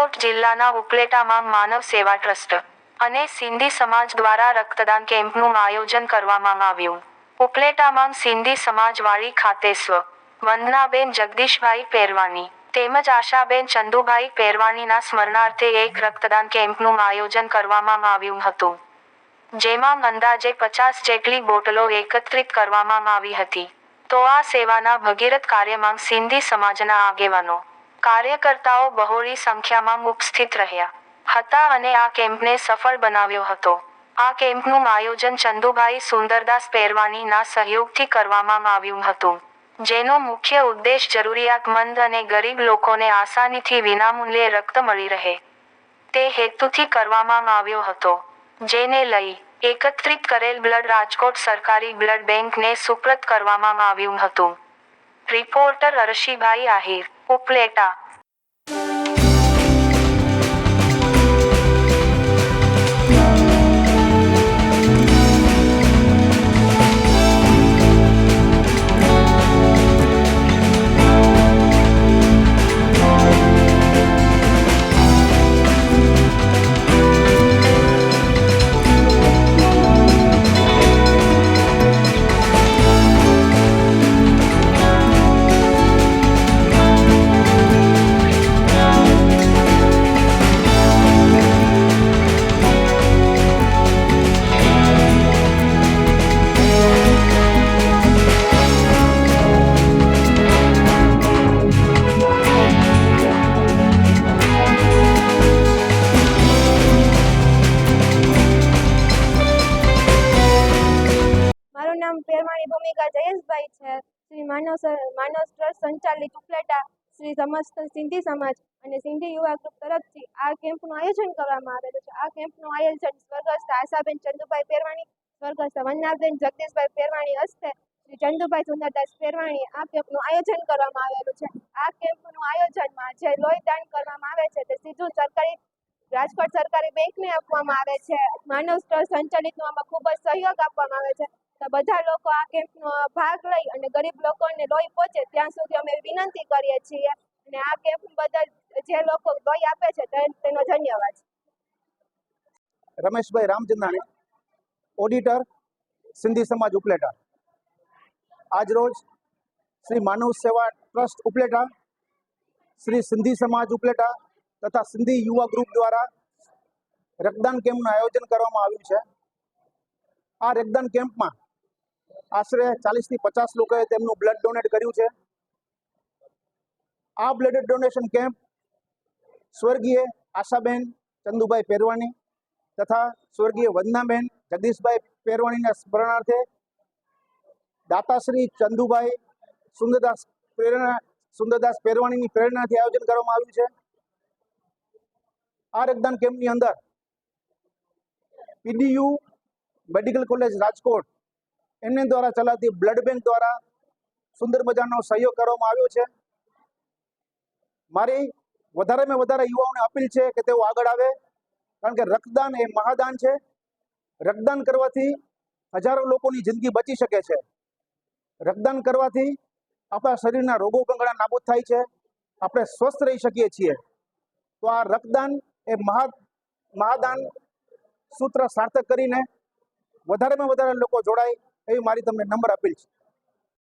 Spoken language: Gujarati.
રાજકોટ જિલ્લાના ઉપલેટામાં માનવ સેવા ટ્રસ્ટ અને સિંધી સમાજ દ્વારા રક્તદાન કેમ્પનું આયોજન કરવામાં આવ્યું. ઉપલેટામાં સિંધી સમાજવાળી ખાતે સ્વ. વંદનાબેન જગદીશભાઈ પેરવાની તેમજ આશાબેન ચંદુભાઈ પહેરવાનીના સ્મરણાર્થે એક રક્તદાન કેમ્પનું આયોજન કરવામાં આવ્યું હતું. જેમાં અંદાજે પચાસ જેટલી બોટલો એકત્રિત કરવામાં આવી હતી. તો આ સેવાના ભગીરથ કાર્યમાં સિંધી સમાજના આગેવાનો કાર્યકર્તાઓ બહોળી સંખ્યામાં ઉપસ્થિત રહ્યા હતા અને આ કેમ્પને સફળ બનાવ્યો હતો. આ કેમ્પનું આયોજન ચંદુભાઈ સુંદરદાસ પેરવાનીના સહયોગથી કરવામાં આવ્યું હતું, જેનો મુખ્ય ઉદ્દેશ જરૂરિયાતમંદ અને ગરીબ લોકોને આસાનીથી વિનામૂલ્યે રક્ત મળી રહે. તે હેતુથી કરવામાં આવ્યો હતો, જેને લઈ એકત્રિત કરેલ બ્લડ રાજકોટ સરકારી બ્લડ બેંકને સુપ્રત કરવામાં આવ્યું હતું. રિપોર્ટર અરશીભાઈ આહિર ઉપલેટા પેરમાણી ભૂમિકા જયેશભાઈ છે. શ્રી માનવ માનવ ટ્રસ્ટ સંચાલિત ઉપલેટા શ્રી સમસ્ત સિંધી સમાજ અને સિંધી યુવા ગ્રુપ તરફથી આ કેમ્પનું આયોજન કરવામાં આવેલું છે. આ કેમ્પનું આયોજન સ્વર્ગસ્થ આશાબેન ચંદુભાઈ પહેરવાણી સ્વર્ગસ્થ વન્નાબેન જગદીશભાઈ પેરવાણી હસ્તે શ્રી ચંદુભાઈ સુંદરદાસ પહેરવાણી આ કેમ્પનું આયોજન કરવામાં આવેલું છે. આ કેમ્પનું આયોજનમાં જે લોહી દાન કરવામાં આવે છે તે સીધું સરકારી, રાજકોટ સરકારી બેંકને આપવામાં આવે છે. માનવ ટ્રસ્ટ સંચાલિતનો આમાં ખૂબ જ સહયોગ આપવામાં આવે છે. તો બધા લોકો આ કેમ્પનો ભાગ લઈ અને ગરીબ લોકોને લોહી પહોંચે ત્યાં સુધી અમે વિનંતી કરીએ છીએ. અને આ કેમ્પ બદલ જે લોકો લોહી આપે છે તેનો ધન્યવાદ. રમેશભાઈ રામચંદાણી ઓડિટર સિંધી સમાજ ઉપલેટા. આજરોજ શ્રી માનવ સેવા ટ્રસ્ટ ઉપલેટા, શ્રી સિંધી સમાજ ઉપલેટા તથા સિંધી યુવા ગ્રુપ દ્વારા રક્તદાન કેમ્પનું આયોજન કરવામાં આવ્યું છે. આ રક્તદાન કેમ્પમાં આશરે ચાલીસથી પચાસ લોકોએ તેમનું બ્લડ ડોનેટ કર્યું છે. આ બ્લડ ડોનેશન કેમ્પ સ્વર્ગીય આશાબેન ચંદુભાઈ પેરવાણી તથા સ્વર્ગીય વંદનાબેન જગદીશભાઈ પેરવાણીના સ્મરણાર્થે દાતાશ્રી ચંદુભાઈ સુંદરદાસ પ્રેરણા, સુંદરદાસ પેરવાણીની પ્રેરણાથી આયોજન કરવામાં આવ્યું છે. આ રક્તદાન કેમ્પની અંદર પીડીયુ મેડિકલ કોલેજ રાજકોટ એમની દ્વારા ચલાવતી બ્લડ બેંક દ્વારા સુંદર મજાનો સહયોગ કરવામાં આવ્યો છે. મારી વધારેમાં વધારે યુવાઓને અપીલ છે કે તેઓ આગળ આવે, કારણ કે રક્તદાન એ મહાદાન છે. રક્તદાન કરવાથી હજારો લોકોની જિંદગી બચી શકે છે. રક્તદાન કરવાથી આપણા શરીરના રોગો પણ નાબૂદ થાય છે. આપણે સ્વસ્થ રહી શકીએ છીએ. તો આ રક્તદાન એ મહા, મહાદાન સૂત્ર સાર્થક કરીને વધારેમાં વધારે લોકો જોડાય. એવી મારી તમને નંબર અપીલ છે.